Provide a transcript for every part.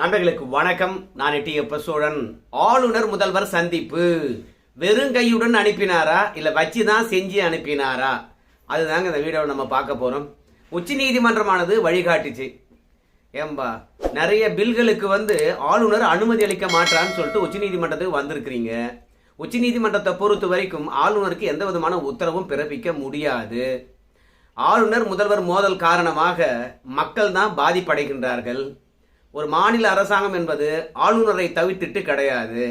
நண்பர்களுக்கு வணக்கம். நான் டி எப்ப சோழன் ஆளுநர் முதல்வர் சந்திப்பு. வெறும் கையுடன் அனுப்பினாரா? இல்லை வச்சு தான் செஞ்சு அனுப்பினாரா? அதுதாங்க இந்த வீடியோவை நம்ம பார்க்க போகிறோம் உச்ச நீதிமன்றமானது வழிகாட்டுச்சு. ஏம்பா நிறைய பில்களுக்கு வந்து ஆளுநர் அனுமதி அளிக்க மாட்டான்னு சொல்லிட்டு உச்ச நீதிமன்றத்துக்கு வந்திருக்கிறீங்க. உச்ச நீதிமன்றத்தை பொறுத்த வரைக்கும் ஆளுநருக்கு எந்த விதமான உத்தரவும் பிறப்பிக்க முடியாது. ஆளுநர் முதல்வர் மோதல் காரணமாக மக்கள் தான் பாதிப்படைகின்றார்கள். ஒரு மாநில அரசாங்கம் என்பது ஆளுநரை தவிர்த்துட்டு கிடையாது.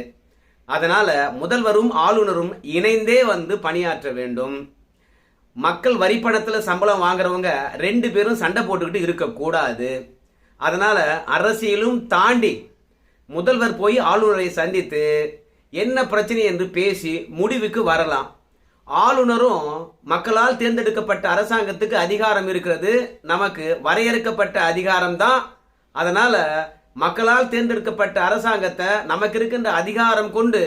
அதனால் முதல்வரும் ஆளுநரும் இணைந்தே வந்து பணியாற்ற வேண்டும். மக்கள் வரிப்பணத்தில் சம்பளம் வாங்குறவங்க ரெண்டு பேரும் சண்டை போட்டுக்கிட்டு இருக்கக்கூடாது. அதனால் அரசியலும் தாண்டி முதல்வர் போய் ஆளுநரை சந்தித்து என்ன பிரச்சனை என்று பேசி முடிவுக்கு வரலாம். ஆளுநரும் மக்களால் தேர்ந்தெடுக்கப்பட்ட அரசாங்கத்துக்கு அதிகாரம் இருக்கிறது. நமக்கு வரையறுக்கப்பட்ட அதிகாரம் தான் அதனால் மக்களால் தேர்ந்தெடுக்கப்பட்ட அரசாங்கத்தை நமக்கு இருக்கின்ற அதிகாரம் கொண்டு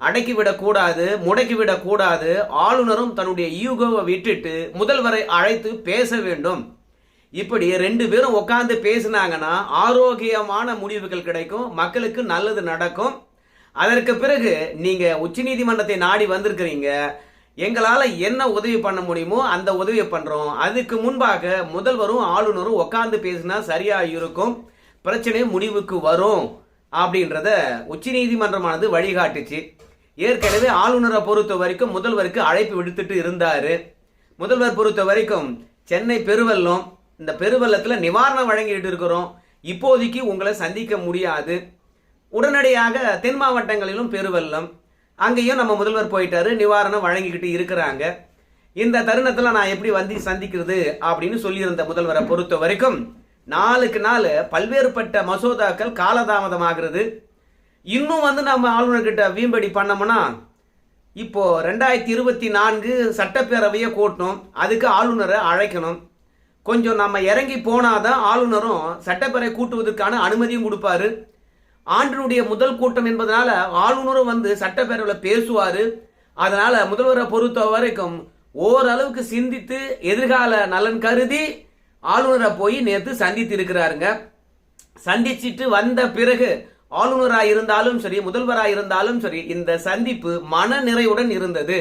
அடக்கிவிடக் விடக்கூடாது முடக்கி விடக்கூடாது ஆளுநரும் தன்னுடைய ஈகோவை விட்டுட்டு முதல்வரை அழைத்து பேச வேண்டும். இப்படி ரெண்டு பேரும் உட்காந்து பேசினாங்கன்னா ஆரோக்கியமான முடிவுகள் கிடைக்கும் மக்களுக்கு நல்லது நடக்கும். அதற்கு பிறகு நீங்கள் உச்சநீதிமன்றத்தை நாடி வந்திருக்கிறீங்க எங்களால் என்ன உதவி பண்ண முடியுமோ அந்த உதவியை பண்ணுறோம் அதுக்கு முன்பாக முதல்வரும் ஆளுநரும் உட்காந்து பேசினா சரியாக இருக்கும். பிரச்சனை முடிவுக்கு வரும் அப்படின்றத உச்சநீதிமன்றமானது வழிகாட்டுச்சு. ஏற்கனவே ஆளுநரை பொறுத்த வரைக்கும் முதல்வருக்கு அழைப்பு விடுத்துட்டு இருந்தார். முதல்வர் பொறுத்த வரைக்கும் சென்னை பெருவெள்ளம் இந்த பெருவெள்ளத்துல நிவாரணம் வழங்கிட்டு இருக்கிறோம். இப்போதைக்கு உங்களை சந்திக்க முடியாது. உடனடியாக தென் மாவட்டங்களிலும் பெருவெள்ளம் அங்கேயும் நம்ம முதல்வர் போயிட்டாரு நிவாரணம் வழங்கிக்கிட்டு இருக்கிறாங்க. இந்த தருணத்தில் நான் எப்படி வந்து சந்திக்கிறது அப்படின்னு சொல்லியிருந்த முதல்வரை பொறுத்த வரைக்கும் நாளுக்கு நாள் பல்வேறுபட்ட மசோதாக்கள் காலதாமதமாகிறது. இன்னும் வந்து நம்ம ஆளுநர்கிட்ட வீம்படி பண்ணோம்னா இப்போ ரெண்டாயிரத்தி இருபத்தி நான்கு சட்டப்பேரவையை கூட்டணும் அதுக்கு ஆளுநரை அழைக்கணும். கொஞ்சம் நம்ம இறங்கி போனாதான் ஆளுநரும் சட்டப்பேரவை கூட்டுவதற்கான அனுமதியும் கொடுப்பாரு. ஆண்டினுடைய முதல் கூட்டம் என்பதனால ஆளுநரும் வந்து சட்டப்பேரவையில் பேசுவார். அதனால முதல்வரை பொறுத்த வரைக்கும் ஓரளவுக்கு சிந்தித்து எதிர்கால நலன் கருதி ஆளுநரை போய் நேற்று சந்தித்து இருக்கிறாருங்க சந்திச்சிட்டு வந்த பிறகு ஆளுநராக இருந்தாலும் சரி முதல்வராக இருந்தாலும் சரி இந்த சந்திப்பு மன நிறையுடன் இருந்தது.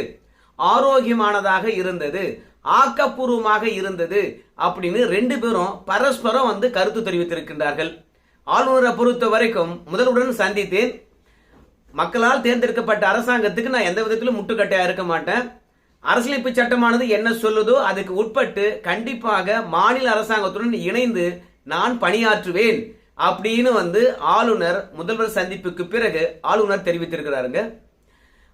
ஆரோக்கியமானதாக இருந்தது. ஆக்கப்பூர்வமாக இருந்தது அப்படின்னு ரெண்டு பேரும் பரஸ்பரம் வந்து கருத்து தெரிவித்திருக்கின்றார்கள். ஆளுநரை பொறுத்த வரைக்கும் முதல்வருடன் சந்தித்தேன். மக்களால் தேர்ந்தெடுக்கப்பட்ட அரசாங்கத்துக்கு நான் எந்த விதத்திலும் முட்டுக்கட்டையாக இருக்க மாட்டேன். அரசியலமைப்பு சட்டமானது என்ன சொல்லுதோ அதுக்கு உட்பட்டு கண்டிப்பாக மாநில அரசாங்கத்துடன் இணைந்து நான் பணியாற்றுவேன் அப்படின்னு வந்து ஆளுநர் முதல்வர் சந்திப்புக்கு பிறகு ஆளுநர் தெரிவித்திருக்கிறாருங்க.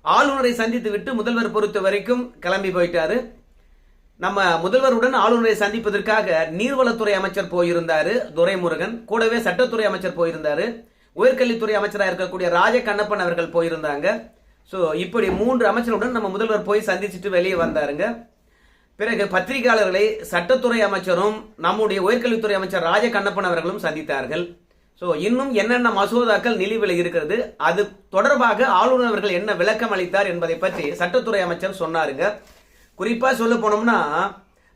ஆளுநரை சந்தித்து விட்டு முதல்வர் பொறுத்த வரைக்கும் கிளம்பி போயிட்டாரு. நம்ம முதல்வருடன் ஆளுநரை சந்திப்பதற்காக நீர்வளத்துறை அமைச்சர் போயிருந்தாரு துரைமுருகன் கூடவே சட்டத்துறை அமைச்சர் போயிருந்தாரு உயர்கல்வித்துறை அமைச்சராக இருக்கக்கூடிய ராஜ கண்ணப்பன் அவர்கள் போயிருந்தாங்க. ஸோ இப்படி மூன்று அமைச்சருடன் நம்ம முதல்வர் போய் சந்திச்சுட்டு வெளியே வந்தாருங்க. பிறகு பத்திரிகையாளர்களை சட்டத்துறை அமைச்சரும் நம்முடைய உயர்கல்வித்துறை அமைச்சர் ராஜ கண்ணப்பன் அவர்களும் சந்தித்தார்கள். ஸோ இன்னும் என்னென்ன மசோதாக்கள் நிலுவையில் இருக்கிறது அது தொடர்பாக ஆளுநர் அவர்கள் என்ன விளக்கம் அளித்தார் என்பதை பற்றி சட்டத்துறை அமைச்சர் சொன்னாருங்க. குறிப்பாக சொல்ல போனோம்னா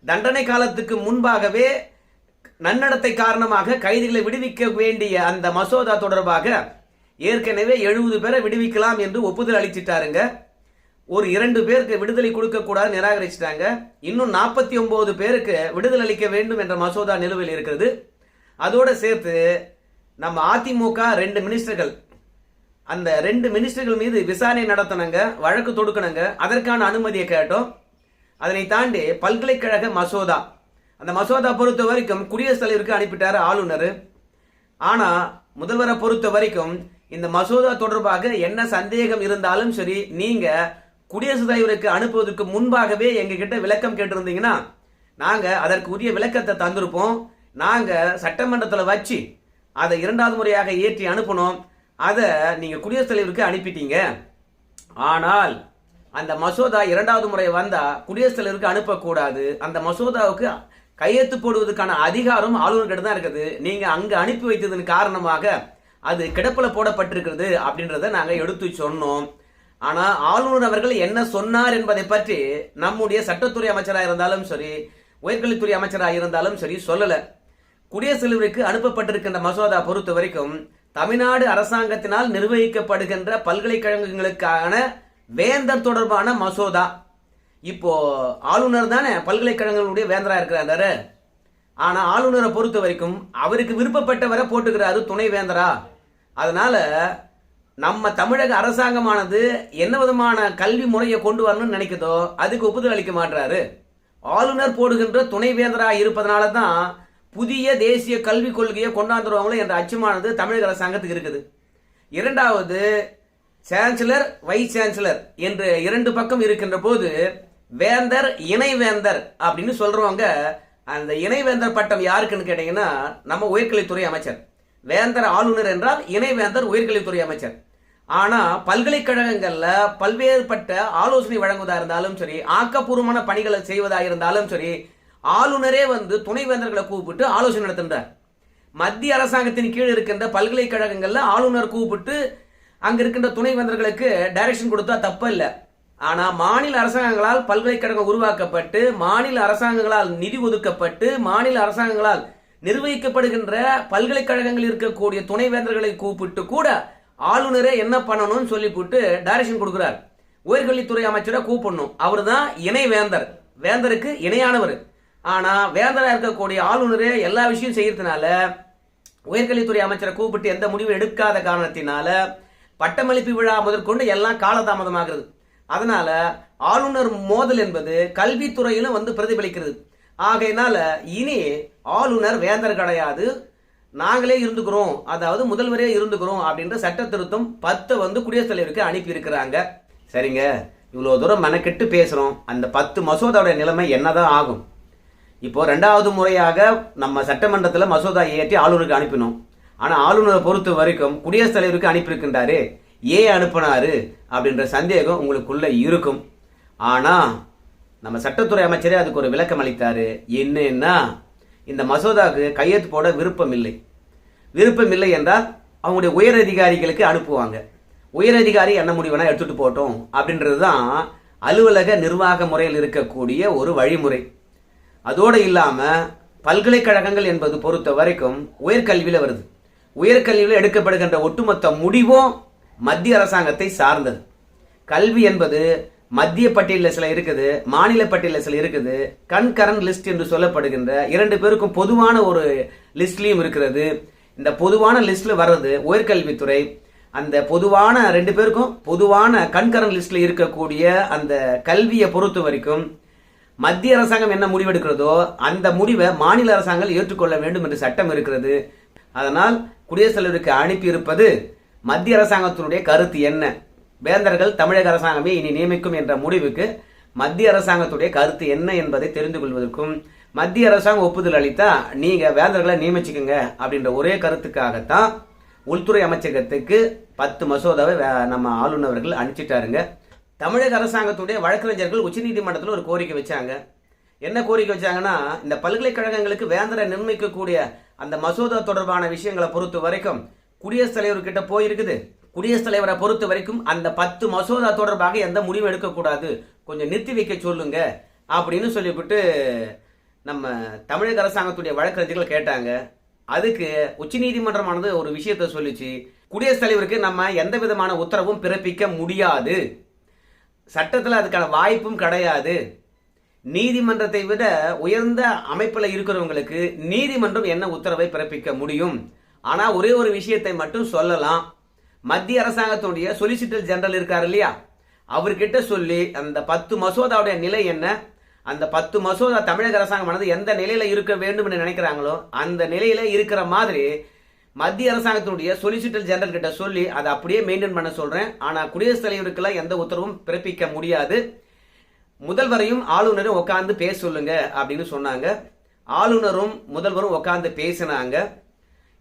தண்டனை காலத்துக்கு முன்பாகவே நன்னடத்தை காரணமாக கைதிகளை விடுவிக்க வேண்டிய அந்த மசோதா தொடர்பாக ஏற்கனவே எழுபது பேரை விடுவிக்கலாம் என்று ஒப்புதல் அளிச்சிட்டாருங்க. ஒரு இரண்டு பேருக்கு விடுதலை கொடுக்கக்கூடாது நிராகரிச்சிட்டாங்க. இன்னும் நாற்பத்தி ஒன்பது பேருக்கு விடுதலை அளிக்க வேண்டும் என்ற மசோதா நிலுவையில் இருக்கிறது. அதோடு சேர்த்து நம்ம அதிமுக ரெண்டு மினிஸ்டர்கள் அந்த ரெண்டு மினிஸ்டர்கள் மீது விசாரணை நடத்தினங்க வழக்கு தொடுக்கணுங்க. அதற்கான அனுமதியை கேட்டோம். அதனை தாண்டி பல்கலைக்கழக மசோதா. அந்த மசோதா பொறுத்த வரைக்கும் குடியரசுத் தலைவருக்கு அனுப்பிட்டார் ஆளுநர். ஆனால் முதல்வரை பொறுத்த வரைக்கும் இந்த மசோதா தொடர்பாக என்ன சந்தேகம் இருந்தாலும் சரி நீங்கள் குடியரசுத் தலைவருக்கு அனுப்புவதற்கு முன்பாகவே எங்ககிட்ட விளக்கம் கேட்டிருந்தீங்கன்னா நாங்கள் அதற்கு உரிய விளக்கத்தை தந்திருப்போம். நாங்கள் சட்டமன்றத்தில் வச்சு அதை இரண்டாவது முறையாக ஏற்றி அனுப்பணும் அதை நீங்கள் குடியரசுத் தலைவருக்கு அனுப்பிட்டீங்க. ஆனால் அந்த மசோதா இரண்டாவது முறை வந்தா குடியரசுத் தலைவருக்கு அனுப்பக்கூடாது. அந்த மசோதாவுக்கு கையெழுத்து போடுவதற்கான அதிகாரம் ஆளுநர்கிட்ட தான் இருக்குது. நீங்க அங்க அனுப்பி வைத்ததன் காரணமாக அது கிடப்பில் போடப்பட்டிருக்கிறது அப்படின்றத நாங்கள் எடுத்து சொன்னோம். ஆனால் ஆளுநர் அவர்கள் என்ன சொன்னார் என்பதை பற்றி நம்முடைய சட்டத்துறை அமைச்சராக இருந்தாலும் சரி உயர்கல்வித்துறை அமைச்சராக இருந்தாலும் சரி சொல்லலை. குடியரசுத் தலைவருக்கு அனுப்பப்பட்டிருக்கின்ற மசோதா பொறுத்த வரைக்கும் தமிழ்நாடு அரசாங்கத்தினால் நிர்வகிக்கப்படுகின்ற பல்கலைக்கழகங்களுக்கான வேந்தர் தொடர்பான மசோதா. இப்போ ஆளுநர் தானே பல்கலைக்கழகங்களுடைய வேந்தராக இருக்கிறாரு. ஆனால் ஆளுநரை பொறுத்த வரைக்கும் அவருக்கு விருப்பப்பட்டவரை போட்டுக்கிறாரு துணை வேந்தரா. அதனால நம்ம தமிழக அரசாங்கமானது என்ன விதமான கல்வி முறையை கொண்டு வரணும்னு நினைக்குதோ அதுக்கு ஒப்புதல் அளிக்க மாட்டாரு ஆளுநர் போடுகின்ற துணை வேந்தரா இருப்பதனால தான் புதிய தேசிய கல்விக் கொள்கையை கொண்டாந்துருவாங்களோ என்ற அச்சமானது தமிழக அரசாங்கத்துக்கு இருக்குது. இரண்டாவது சான்சலர் வைஸ் சான்சலர் என்று இரண்டு பக்கம் இருக்கின்ற போது வேந்தர் இணைவேந்தர் அப்படின்னு சொல்றவங்க அந்த இணைவேந்தர் பட்டம் யாருக்குன்னு கேட்டீங்கன்னா நம்ம உயர்கல்வித்துறை அமைச்சர். வேந்தர் ஆளுநர் என்றால் இணைவேந்தர் உயர்கல்வித்துறை அமைச்சர். ஆனால் பல்கலைக்கழகங்களில் பல்வேறுபட்ட ஆலோசனை வழங்குவதாக இருந்தாலும் சரி ஆக்கப்பூர்வமான பணிகளை செய்வதாக இருந்தாலும் சரி ஆளுநரே வந்து துணைவேந்தர்களை கூப்பிட்டு ஆலோசனை நடத்துகின்றார். மத்திய அரசாங்கத்தின் கீழ் இருக்கின்ற பல்கலைக்கழகங்களில் ஆளுநர் கூப்பிட்டு அங்க இருக்கின்ற துணைவேந்தர்களுக்கு டைரக்ஷன் கொடுத்தா தப்பு இல்லை ஆனா மாநில அரசாங்கங்களால் பல்கலைக்கழகம் உருவாக்கப்பட்டு மாநில அரசாங்கங்களால் நிதி ஒதுக்கப்பட்டு மாநில அரசாங்கங்களால் நிர்வகிக்கப்படுகின்ற பல்கலைக்கழகங்கள் இருக்கக்கூடிய துணைவேந்தர்களை கூப்பிட்டு கூட ஆளுநரே என்ன பண்ணணும்னு சொல்லி போட்டு டைரக்ஷன் கொடுக்கிறார். உயர்கல்வித்துறை அமைச்சரை கூப்பிடணும். அவர் தான் இணை வேந்தர். வேந்தருக்கு இணையானவர். ஆனா வேந்தராக இருக்கக்கூடிய ஆளுநரே எல்லா விஷயம் செய்யறதுனால உயர்கல்வித்துறை அமைச்சரை கூப்பிட்டு எந்த முடிவும் எடுக்காத காரணத்தினால பட்டமளிப்பு விழா முதற்கொண்டு எல்லாம் காலதாமதமாகிறது. அதனால ஆளுநர் மோதல் என்பது கல்வித்துறையிலும் வந்து பிரதிபலிக்கிறது. ஆகையினால இனி ஆளுநர் வேந்தர் கிடையாது. நாங்களே இருந்துக்கிறோம். அதாவது முதல்வரே இருந்துக்கிறோம் அப்படின்ற சட்ட திருத்தம் பத்தை வந்து குடியரசுத் தலைவருக்கு அனுப்பி இருக்கிறாங்க சரிங்க. இவ்வளோ தூரம் மெனக்கெட்டு பேசுகிறோம் அந்த பத்து மசோதாவோட நிலைமை என்னதான் ஆகும்? இப்போ ரெண்டாவது முறையாக நம்ம சட்டமன்றத்தில் மசோதா ஏற்றி ஆளுநருக்கு அனுப்பினோம். ஆனால் ஆளுநரை பொறுத்த வரைக்கும் குடியரசுத் தலைவருக்கு அனுப்பியிருக்கின்றாரு. ஏன் அனுப்பினாரு அப்படின்ற சந்தேகம் உங்களுக்குள்ளே இருக்கும். ஆனால் நம்ம சட்டத்துறை அமைச்சரே அதுக்கு ஒரு விளக்கம் அளித்தார். என்னன்னா இந்த மசோதாவுக்கு கையெழுத்து போட விருப்பம் இல்லை. விருப்பம் இல்லை என்றால் அவங்களுடைய உயர் அதிகாரிகளுக்கு அனுப்புவாங்க. உயர் அதிகாரி என்ன முடிவுனா எடுத்துட்டு போட்டோம் அப்படின்றது தான் அலுவலக நிர்வாக முறையில் இருக்கக்கூடிய ஒரு வழிமுறை. அதோடு இல்லாமல் பல்கலைக்கழகங்கள் என்பது பொறுத்த வரைக்கும் உயர்கல்வியில் வருது. உயர்கல்வியில் எடுக்கப்படுகின்ற ஒட்டுமொத்த முடிவும் மத்திய அரசாங்கத்தை சார்ந்தது. கல்வி என்பது மத்திய பட்டியலில் சில இருக்குது மாநில பட்டியலில் சில இருக்குது. கண்கரண்ட் லிஸ்ட் என்று சொல்லப்படுகின்ற இரண்டு பேருக்கும் பொதுவான ஒரு லிஸ்ட்லேயும் இருக்கிறது. இந்த பொதுவான லிஸ்ட்ல வர்றது உயர்கல்வித்துறை. அந்த பொதுவான ரெண்டு பேருக்கும் பொதுவான கண்கரண்ட் லிஸ்ட்ல இருக்கக்கூடிய அந்த கல்வியை பொறுத்த வரைக்கும் மத்திய அரசாங்கம் என்ன முடிவெடுக்கிறதோ அந்த முடிவை மாநில அரசாங்கம் ஏற்றுக்கொள்ள வேண்டும் என்று சட்டம் இருக்கிறது. அதனால் குடியரசுத் தலைவருக்கு அனுப்பியிருப்பது மத்திய அரசாங்கத்தினுடைய கருத்து என்ன? வேந்தர்கள் தமிழக அரசாங்கமே இனி நியமிக்கும் என்ற முடிவுக்கு மத்திய அரசாங்கத்துடைய கருத்து என்ன என்பதை தெரிந்து கொள்வதற்கும் மத்திய அரசாங்கம் ஒப்புதல் அளித்தா நீங்க வேந்தர்களை நியமிச்சுக்கோங்க அப்படின்ற ஒரே கருத்துக்காகத்தான் உள்துறை அமைச்சகத்துக்கு பத்து மசோதாவை நம்ம ஆளுநர்கள் அனுப்பிச்சிட்டாருங்க. தமிழக அரசாங்கத்துடைய வழக்கறிஞர்கள் உச்சநீதிமன்றத்தில் ஒரு கோரிக்கை வச்சாங்க. என்ன கோரிக்கை வச்சாங்கன்னா இந்த பல்கலைக்கழகங்களுக்கு வேந்தரை நிர்ணயிக்கக்கூடிய அந்த மசோதா தொடர்பான விஷயங்களை பொறுத்த வரைக்கும் குடியரசுத் தலைவர்கிட்ட போயிருக்குது. குடியரசுத் தலைவரை பொறுத்த வரைக்கும் அந்த பத்து மசோதா தொடர்பாக எந்த முடிவும் எடுக்கக்கூடாது. கொஞ்சம் நிறுத்தி வைக்க சொல்லுங்க அப்படின்னு சொல்லிவிட்டு நம்ம தமிழக அரசாங்கத்துடைய வழக்கறிஞர்கள் கேட்டாங்க. அதுக்கு உச்சநீதிமன்றமானது ஒரு விஷயத்தை சொல்லிச்சு. குடியரசுத் தலைவருக்கு நம்ம எந்த விதமான உத்தரவும் பிறப்பிக்க முடியாது. சட்டத்தில் அதுக்கான வாய்ப்பும் கிடையாது. நீதிமன்றத்தை விட உயர்ந்த அமைப்பில் இருக்கிறவங்களுக்கு நீதிமன்றம் என்ன உத்தரவை பிறப்பிக்க முடியும்? ஆனால் ஒரே ஒரு விஷயத்தை மட்டும் சொல்லலாம். மத்திய அரசாங்கத்தினுடைய சொலிசிட்டர் ஜெனரல் இருக்கார் இல்லையா? அவர்கிட்ட சொல்லி அந்த பத்து மசோதாவுடைய நிலை என்ன? அந்த பத்து மசோதா தமிழக அரசாங்கமானது எந்த நிலையில இருக்க வேண்டும் என்று நினைக்கிறாங்களோ அந்த நிலையில இருக்கிற மாதிரி மத்திய அரசாங்கத்தினுடைய சொலிசிட்டர் ஜெனரல் கிட்ட சொல்லி அதை அப்படியே மெயின்டைன் பண்ண சொல்றேன். ஆனால் குடியரசுத் தலைவருக்கெல்லாம் எந்த உத்தரவும் பிறப்பிக்க முடியாது. முதல்வரையும் ஆளுநரும் உட்காந்து பேச சொல்லுங்க அப்படின்னு சொன்னாங்க. ஆளுநரும் முதல்வரும் உட்காந்து பேசினாங்க.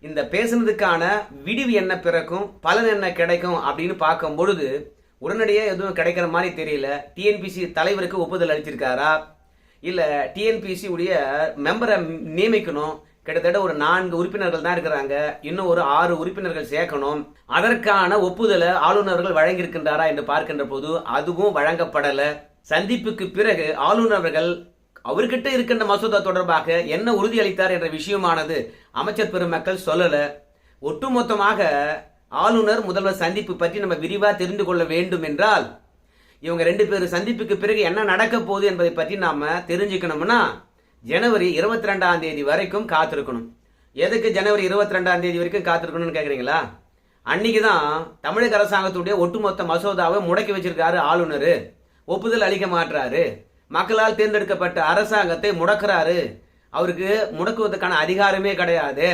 இந்த பேசுனதுக்கான விடிவு என்ன பிறக்கும் பலன் என்ன கிடைக்கும் அப்படின்னு பார்க்கும் பொழுது உடனடியாக எதுவும் கிடைக்கிற மாதிரி தெரியல. டிஎன்பிசி தலைவருக்கு ஒப்புதல் அளிச்சிருக்காரா? இல்லை டிஎன்பிசி உடைய மெம்பரை நியமிக்கணும். கிட்டத்தட்ட ஒரு நான்கு உறுப்பினர்கள் தான் இருக்கிறாங்க. இன்னும் ஒரு ஆறு உறுப்பினர்கள் சேர்க்கணும். அதற்கான ஒப்புதலை ஆளுநர்கள் வழங்கியிருக்கின்றாரா என்று பார்க்கின்ற போது அதுவும் வழங்கப்படலை. சந்திப்புக்கு பிறகு ஆளுநர் அவர்கள் அவர்கிட்ட இருக்கின்ற மசோதா தொடர்பாக என்ன உறுதியளித்தார் என்ற விஷயமானது அமைச்சர் பெருமக்கள் சொல்லலை. ஒட்டுமொத்தமாக ஆளுநர் முதல்வர் சந்திப்பு பற்றி நம்ம விரிவாக தெரிந்து கொள்ள வேண்டும் என்றால் இவங்க ரெண்டு பேரும் சந்திப்புக்கு பிறகு என்ன நடக்க போகுது என்பதை பற்றி நாம் தெரிஞ்சுக்கணும்னா ஜனவரி இருபத்தி ரெண்டாம் தேதி வரைக்கும் காத்திருக்கணும். எதுக்கு ஜனவரி இருபத்தி ரெண்டாம் தேதி வரைக்கும் காத்திருக்கணும்னு கேட்குறீங்களா அன்னைக்கு தான் தமிழக அரசாங்கத்துடைய ஒட்டுமொத்த மசோதாவை முடக்கி வச்சிருக்காரு ஆளுநர். ஒப்புதல் அளிக்க மாட்டாரு மக்களால் தேர்ந்தெடுக்கப்பட்ட அரசாங்கத்தை முடக்கிறாரு. அவருக்கு முடக்குவதற்கான அதிகாரமே கிடையாது.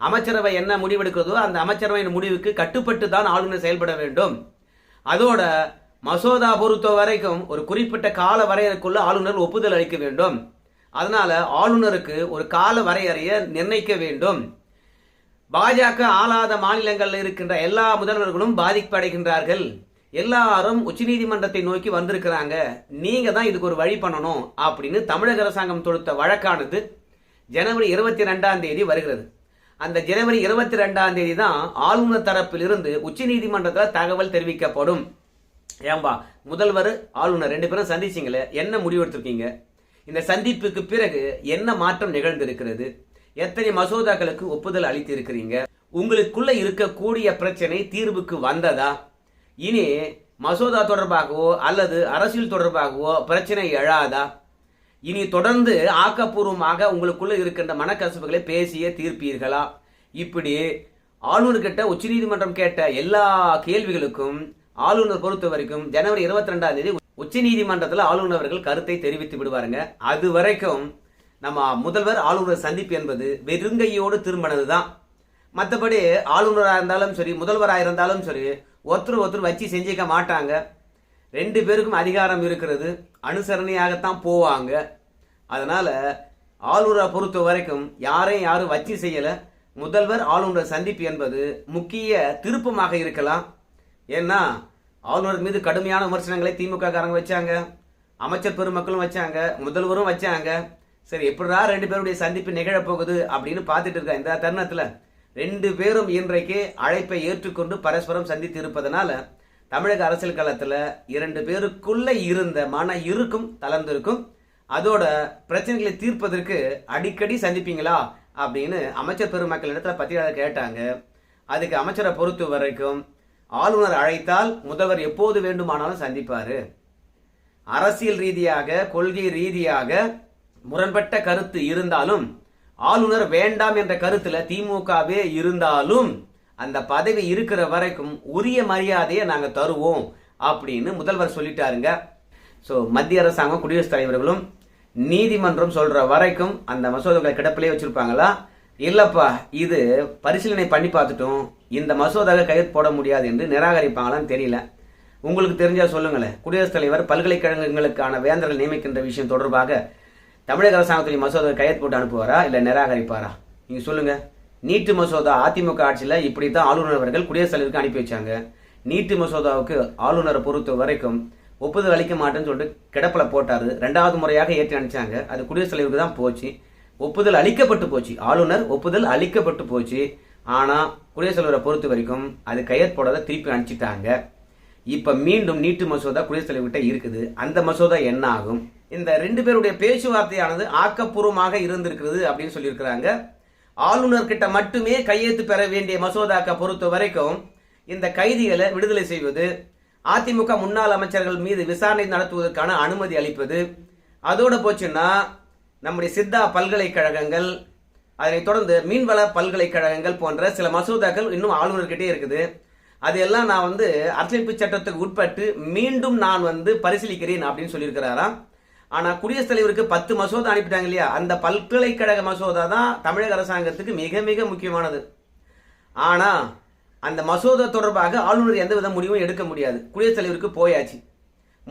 அமைச்சரவை என்ன முடிவெடுக்கிறதோ அந்த அமைச்சரவையின் முடிவுக்கு கட்டுப்பட்டு தான் ஆளுநர் செயல்பட வேண்டும். அதோட மசோதா பொறுத்த வரைக்கும் ஒரு குறிப்பிட்ட கால வரையறைக்குள்ள ஆளுநர் ஒப்புதல் அளிக்க வேண்டும். அதனால ஆளுநருக்கு ஒரு கால வரையறையை நிர்ணயிக்க வேண்டும். பாஜக ஆளாத மாநிலங்களில் இருக்கின்ற எல்லா முதல்வர்களும் பாதிப்படைகின்றார்கள். எல்லாரும் உச்சநீதிமன்றத்தை நோக்கி வந்திருக்கிறாங்க. நீங்க தான் இதுக்கு ஒரு வழி பண்ணணும் அப்படின்னு தமிழக அரசாங்கம் தொடுத்த வழக்கானது ஜனவரி இருபத்தி ரெண்டாம் தேதி வருகிறது. அந்த ஜனவரி இருபத்தி ரெண்டாம் தேதி தான் ஆளுநர் தரப்பிலிருந்து உச்சநீதிமன்றத்தில் தகவல் தெரிவிக்கப்படும். ஏம்பா முதல்வர் ஆளுநர் ரெண்டு பேரும் சந்திச்சிங்களே என்ன முடிவு எடுத்திருக்கீங்க? இந்த சந்திப்புக்கு பிறகு என்ன மாற்றம் நிகழ்ந்திருக்கிறது? எத்தனை மசோதாக்களுக்கு ஒப்புதல் அளித்திருக்கிறீங்க? உங்களுக்குள்ள இருக்கக்கூடிய பிரச்சனை தீர்வுக்கு வந்ததா? இனி மசோதா தொடர்பாகவோ அல்லது அரசியல் தொடர்பாகவோ பிரச்சனை எழாதா? இனி தொடர்ந்து ஆக்கப்பூர்வமாக உங்களுக்குள்ள இருக்கின்ற மனக்கசப்புகளை பேசியே தீர்ப்பீர்களா? இப்படி ஆளுநர்கிட்ட உச்சநீதிமன்றம் கேட்ட எல்லா கேள்விகளுக்கும் ஆளுநர் பொறுத்த வரைக்கும் ஜனவரி இருபத்தி ரெண்டாம் தேதி உச்சநீதிமன்றத்தில் ஆளுநர் அவர்கள் கருத்தை தெரிவித்து விடுவாருங்க. அது வரைக்கும் நம்ம முதல்வர் ஆளுநர் சந்திப்பு என்பது வெறுங்கையோடு திரும்பினது தான் மற்றபடி ஆளுநராக இருந்தாலும் சரி முதல்வராக இருந்தாலும் சரி ஒருத்தர் ஒருத்தர் வச்சு செஞ்சுக்க மாட்டாங்க. ரெண்டு பேருக்கும் அதிகாரம் இருக்கிறது. அனுசரணையாகத்தான் போவாங்க. அதனால் ஆளுநரை பொறுத்த வரைக்கும் யாரையும் யாரும் வச்சு செய்யலை. முதல்வர் ஆளுநரை சந்திப்பு என்பது முக்கிய திருப்பமாக இருக்கலாம். ஏன்னா ஆளுநர் மீது கடுமையான விமர்சனங்களை திமுக காரங்க வச்சாங்க. அமைச்சர் பெருமக்களும் வச்சாங்க. முதல்வரும் வச்சாங்க. சரி எப்படிடா ரெண்டு பேருடைய சந்திப்பு நிகழப்போகுது அப்படின்னு பார்த்துட்டு இருக்கேன் இந்த தருணத்தில் ரெண்டு பேரும் இன்றைக்கு அழைப்பை ஏற்றுக்கொண்டு பரஸ்பரம் சந்தித்து இருப்பதனால தமிழக அரசியல் களத்தில் இரண்டு பேருக்குள்ளே இருந்த மன இருக்கும் தளர்ந்திருக்கும். அதோட பிரச்சனைகளை தீர்ப்பதற்கு அடிக்கடி சந்திப்பீங்களா? அப்படின்னு அமைச்சர் பெருமக்கள் இடத்துல பத்திரிகையாளர் கேட்டாங்க. அதுக்கு அமைச்சரை பொறுத்த வரைக்கும் ஆளுநர் அழைத்தால் முதல்வர் எப்போது வேண்டுமானாலும் சந்திப்பார். அரசியல் ரீதியாக கொள்கை ரீதியாக முரண்பட்ட கருத்து இருந்தாலும் ஆளுநர் வேண்டாம் என்ற கருத்துல திமுகவே இருந்தாலும் அந்த பதவி இருக்கிற வரைக்கும் உரிய மரியாதையை நாங்க தருவோம் அப்படின்னு முதல்வர் சொல்லிட்டாருங்க. ஸோ மத்திய அரசாங்கம் குடியரசுத் தலைவர்களும் நீதிமன்றம் சொல்ற வரைக்கும் அந்த மசோதாக்களை கிடப்பிலே வச்சிருப்பாங்களா? இல்லப்பா இது பரிசீலனை பண்ணி பார்த்துட்டோம். இந்த மசோதாவை கையெழுத்து போட முடியாது என்று நிராகரிப்பாங்களான்னு தெரியல. உங்களுக்கு தெரிஞ்சா சொல்லுங்களேன். குடியரசுத் தலைவர் பல்கலைக்கழகங்களுக்கான வேந்தர்கள் நியமிக்கின்ற விஷயம் தொடர்பாக தமிழக அரசாங்கத்துடைய மசோதாவை கையெழுத்து போட்டு அனுப்புவாரா? இல்லை நிராகரிப்பாரா? நீங்கள் சொல்லுங்கள் நீட்டு மசோதா அதிமுக ஆட்சியில் இப்படி தான் ஆளுநர் அவர்கள் குடியரசுத் தலைவருக்கு அனுப்பி வச்சாங்க. நீட்டு மசோதாவுக்கு ஆளுநரை பொறுத்த வரைக்கும் ஒப்புதல் அளிக்க மாட்டேன்னு சொல்லிட்டு கிடப்பில் போட்டாரு. ரெண்டாவது முறையாக ஏற்றி அனுப்பிச்சாங்க. அது குடியரசுத் தலைவருக்கு தான் போச்சு. ஒப்புதல் அளிக்கப்பட்டு போச்சு. ஆளுநர் ஒப்புதல் அளிக்கப்பட்டு போச்சு. ஆனால் குடியரசுத் தலைவரை பொறுத்த வரைக்கும் அது கையெழுத்து போடாத திருப்பி அனுப்பிச்சிட்டாங்க. இப்போ மீண்டும் நீட்டு மசோதா குடியரசுத் தலைவர்கிட்ட இருக்குது. அந்த மசோதா என்ன ஆகும்? இந்த ரெண்டு பேருடைய பேச்சுவார்த்தையானது ஆக்கப்பூர்வமாக இருந்திருக்கிறது அப்படின்னு சொல்லியிருக்கிறாங்க. ஆளுநர் கிட்ட மட்டுமே கையெழுத்து பெற வேண்டிய மசோதாக்கை பொறுத்த வரைக்கும் இந்த கைதிகளை விடுதலை செய்வது அதிமுக முன்னாள் அமைச்சர்கள் மீது விசாரணை நடத்துவதற்கான அனுமதி அளிப்பது அதோடு போச்சுன்னா நம்முடைய சித்தா பல்கலைக்கழகங்கள் அதனைத் தொடர்ந்து மீன்வள பல்கலைக்கழகங்கள் போன்ற சில மசோதாக்கள் இன்னும் ஆளுநர்கிட்டே இருக்குது. அதையெல்லாம் நான் வந்து அரசியலமைப்பு சட்டத்துக்கு உட்பட்டு மீண்டும் நான் வந்து பரிசீலிக்கிறேன் அப்படின்னு சொல்லியிருக்கிறாராம். ஆனால் குடியரசுத் தலைவருக்கு பத்து மசோதா அனுப்பிட்டாங்க இல்லையா? அந்த பல்கலைக்கழக மசோதா தான் தமிழக அரசாங்கத்துக்கு மிக மிக முக்கியமானது. ஆனால் அந்த மசோதா தொடர்பாக ஆளுநர் எந்த வித முடிவும் எடுக்க முடியாது. குடியரசுத் தலைவருக்கு போயாச்சு.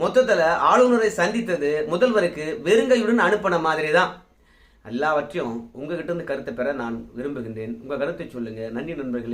மொத்தத்தில் ஆளுநரை சந்தித்தது முதல்வருக்கு வெறுங்கையுடன் அனுப்பின மாதிரி தான் எல்லாவற்றையும் உங்ககிட்ட இருந்து கருத்தை பெற நான் விரும்புகின்றேன். உங்கள் கருத்தை சொல்லுங்கள் நன்றி நண்பர்களே.